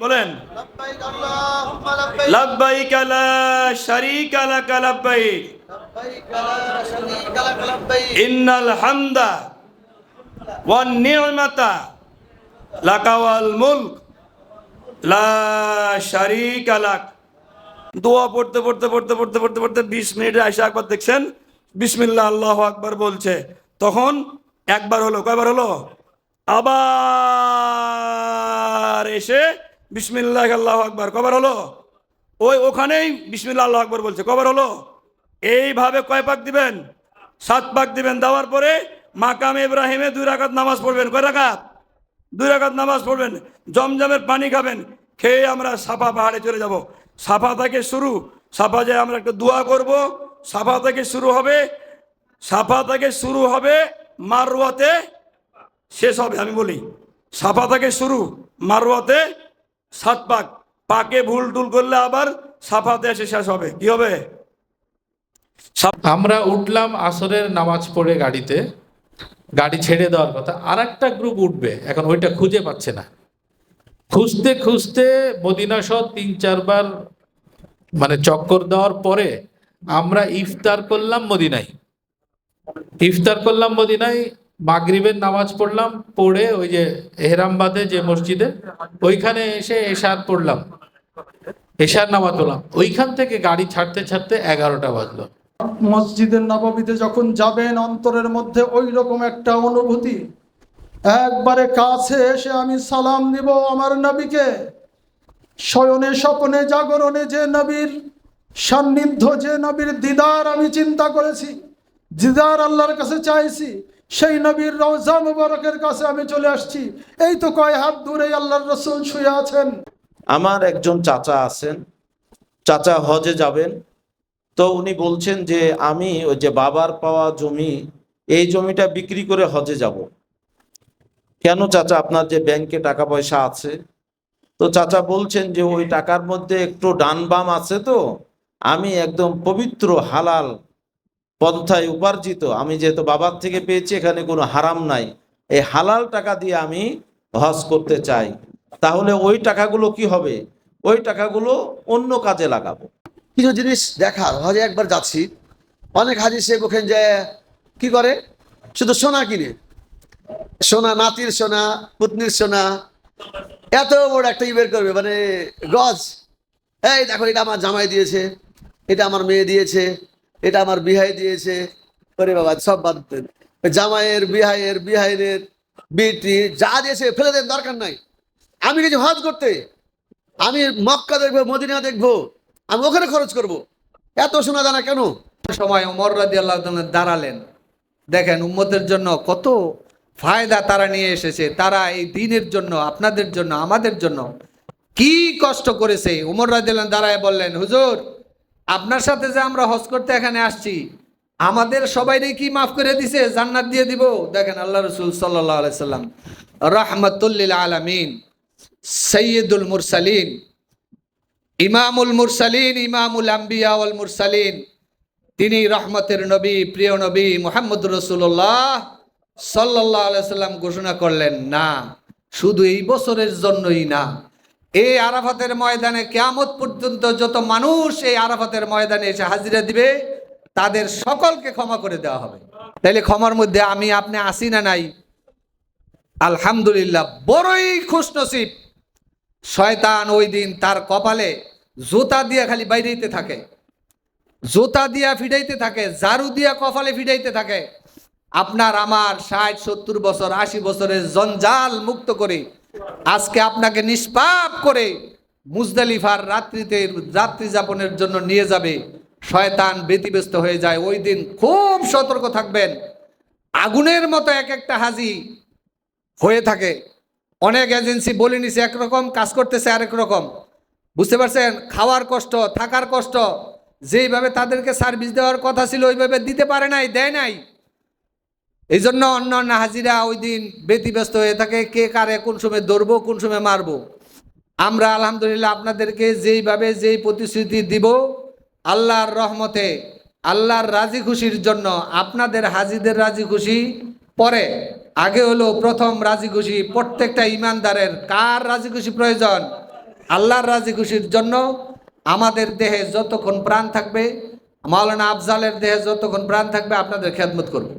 বলেন লা শারীকা লাক ইন্নাল হামদা ওয়ান মুলক লা শারীকা লাক দোয়া পড়তে পড়তে পড়তে পড়তে পড়তে পড়তে বিশ মিনিট আসে একবার দেখছেন? বিসমিল্লা আল্লাহ আকবার বলছে। তখন একবার হলো কয়বার হলো? আবার এসে বিসমিল্লাহ আল্লাহ আকবার, কবার হলো? ওই ওখানেই বিসমিল্লাহ আল্লাহ আকবার বলছে, কবার হলো? এইভাবে কয় পাক দিবেন? সাত পাক দিবেন, দেওয়ার পরে মাকাম ইব্রাহিমে দুই রাকাত নামাজ পড়বেন। কয় রাকাত? দুই রাকাত নামাজ পড়বেন, জমজমের পানি খাবেন, খেয়ে আমরা সাফা পাহাড়ে চলে যাব। সাফা থেকে শুরু, সাফা যে আমরা একটা দোয়া করব। সাফা থেকে শুরু হবে, সাফা থেকে শুরু হবে মারওয়াতে শেষ হবে, আমি বলি। সাফা থেকে শুরু, মারওয়াতে সাত পাক, পাকে ভুল টুল করলে আবার সাফাতে এসে শেষ হবে। কি হবে? আমরা উঠলাম আসরের নামাজ পড়ে গাড়িতে। গাড়ি ছেড়ে দেওয়ার কথা। আর একটা গ্রুপ উঠবে, এখন ওইটা খুঁজে পাচ্ছে না। খুঁজতে খুঁজতে মদিনা তিন, চারবার মানে চক্কর দেওয়ার পরে আমরা ইফতার করলাম মদিনায়। ইফতার করলাম মদিনায় মাগরিবের নামাজ পড়লাম, পড়ে ওই যে এহরামবাদে যে মসজিদে, ওইখানে এসে এশার পড়লাম। এশার নামাজ পড়লাম। ওইখান থেকে গাড়ি ছাড়তে ছাড়তে এগারোটা বাজলো। মসজিদের নববীতে যখন যাবেন, অন্তরের মধ্যে ওই রকম একটা অনুভূতি। একবারে কাছে এসে আমি সালাম দিব আমার নবীকে। শয়নে স্বপনে জাগরণে যে নবীর সান্নিধ্য, যে নবীর দিদার আমি চিন্তা করেছি, দিদার আল্লাহর কাছে চাইছি সেই নবীর রওজা মুবারকের কাছে আমি চলে আসছি। এই তো কয় হাত দূরে আল্লাহর রসুল শুয়ে আছেন। আমার একজন চাচা আছেন। চাচা হজে যাবেন। তো উনি বলছেন যে, আমি ওই যে বাবার পাওয়া জমি, এই জমিটা বিক্রি করে হজে যাব। কেন চাচা, আপনার যে ব্যাংকে টাকা পয়সা আছে? তো চাচা বলছেন যে, ওই টাকার মধ্যে একটু ডান বাম আছে তো। আমি একদম পবিত্র হালাল পন্থায় উপার্জিত। আমি যেহেতু বাবার থেকে পেয়েছি, এখানে কোনো হারাম নাই। এই হালাল টাকা দিয়ে আমি হজ করতে চাই। তাহলে ওই টাকাগুলো কি হবে? ওই টাকাগুলো অন্য কাজে লাগাবো। কিছু জিনিস দেখার, হজে একবার যাচ্ছি। অনেক হাজি সে ওখানে যে কি করে? শুধু সোনা কিনে। সোনা নাতির সোনা, পুতনির সোনা। এত বড় একটা ই বের করবে মানে গজ। এই দেখো, এটা আমার জামাই দিয়েছে, এটা আমার মেয়ে দিয়েছে। এটা আমার বিহাই দিয়েছে। ওরে বাবা, সব বাদ দেন। জামাইয়ের, বিহাইয়ের বিহাইয়ের বিটি, যা দিয়েছে ফেলে দেন, দরকার নাই। আমি কিছু হজ করতে। আমি মক্কা দেখব, মদিনা দেখব। আমি ওখানে খরচ করব। এত সোনা দানা কেন? সময় ওমর রাজি আল্লাহ দাঁড়ালেন। দেখেন উম্মতের জন্য কত ফায়দা তারা নিয়ে এসেছে। তারা এই দিনের জন্য, আপনাদের জন্য, আমাদের জন্য কি কষ্ট করেছে। উমর রাজিল্লাহ দাঁড়ায় বললেন, হুজুর আপনার সাথে যে আমরা হজ করতে এখানে আসছি, আমাদের সবাইরে কি মাফ করে দিছে? জান্নাত দিয়ে দিব। দেখেন আল্লাহ রসুল সাল্লাহ আলাইসাল্লাম রহমতুল্লিল আলমিন সৈয়দুল মুরসালিন, ইমামুল মুরসালিন, ইমামুল আম্বিয়া ওয়াল মুরসালিন। তিনি রহমতের নবী, প্রিয় নবী মোহাম্মদ রসুল্লাহ সাল্লাহ আলাইসাল্লাম ঘোষণা করলেন, না, শুধু এই বছরের জন্যই না এই আরাফাতের ময়দানে কেয়ামত পর্যন্ত যত মানুষ এই আরাফাতের ময়দানে এসে হাজিরা দিবে, তাদের সকলকে ক্ষমা করে দেওয়া হবে। তাইলে ক্ষমার মধ্যে আমি, আপনি আসি না নাই? আলহামদুলিল্লাহ, বড়ই খুশনসিব। শয়তান ওই দিন তার কপালে জুতা দিয়ে খালি বাইরেতে থাকে। জুতা দিয়া ফিডাইতে থাকে, ঝাড়ু দিয়া কপালে ফিডাইতে থাকে। আপনার আমার ষাট, সত্তর বছর, আশি বছরের জঞ্জাল মুক্ত করে আজকে আপনাকে নিষ্পাপ করে মুজদালিফার রাত্রিতে রাত্রি যাপনের জন্য নিয়ে যাবে। শয়তান ব্যতিব্যস্ত হয়ে যায়। ওই দিন খুব সতর্ক থাকবেন। আগুনের মতো এক একটা হাজি হয়ে থাকে। অনেক এজেন্সি বলে নিছে, একরকম কাজ করতেছে আরেক রকম। বুঝতে পারছেন? খাওয়ার কষ্ট, থাকার কষ্ট, যেইভাবে তাদেরকে সার্ভিস দেওয়ার কথা ছিল, ওইভাবে দিতে পারে নাই, দেয় নাই। এই জন্য অন্য অন্য হাজিরা ওই দিন ব্যতিব্যস্ত হয়ে থাকে, কে কারে কোন সময় ধরবো, কোন সময় মারবো। আমরা আলহামদুলিল্লাহ আপনাদেরকে যেইভাবে যেই প্রতিশ্রুতি দিব, আল্লাহর রহমতে, আল্লাহর রাজি খুশির জন্য আপনাদের হাজিদের রাজি খুশি পরে, আগে হলো প্রথম রাজি খুশি প্রত্যেকটা ইমানদারের, কার রাজি খুশি প্রয়োজন? আল্লাহর রাজি খুশির জন্য আমাদের দেহে যতক্ষণ প্রাণ থাকবে, মাওলানা আফজালের দেহে যতক্ষণ প্রাণ থাকবে, আপনাদের খেদমত করব।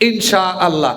ইনশা আল্লাহ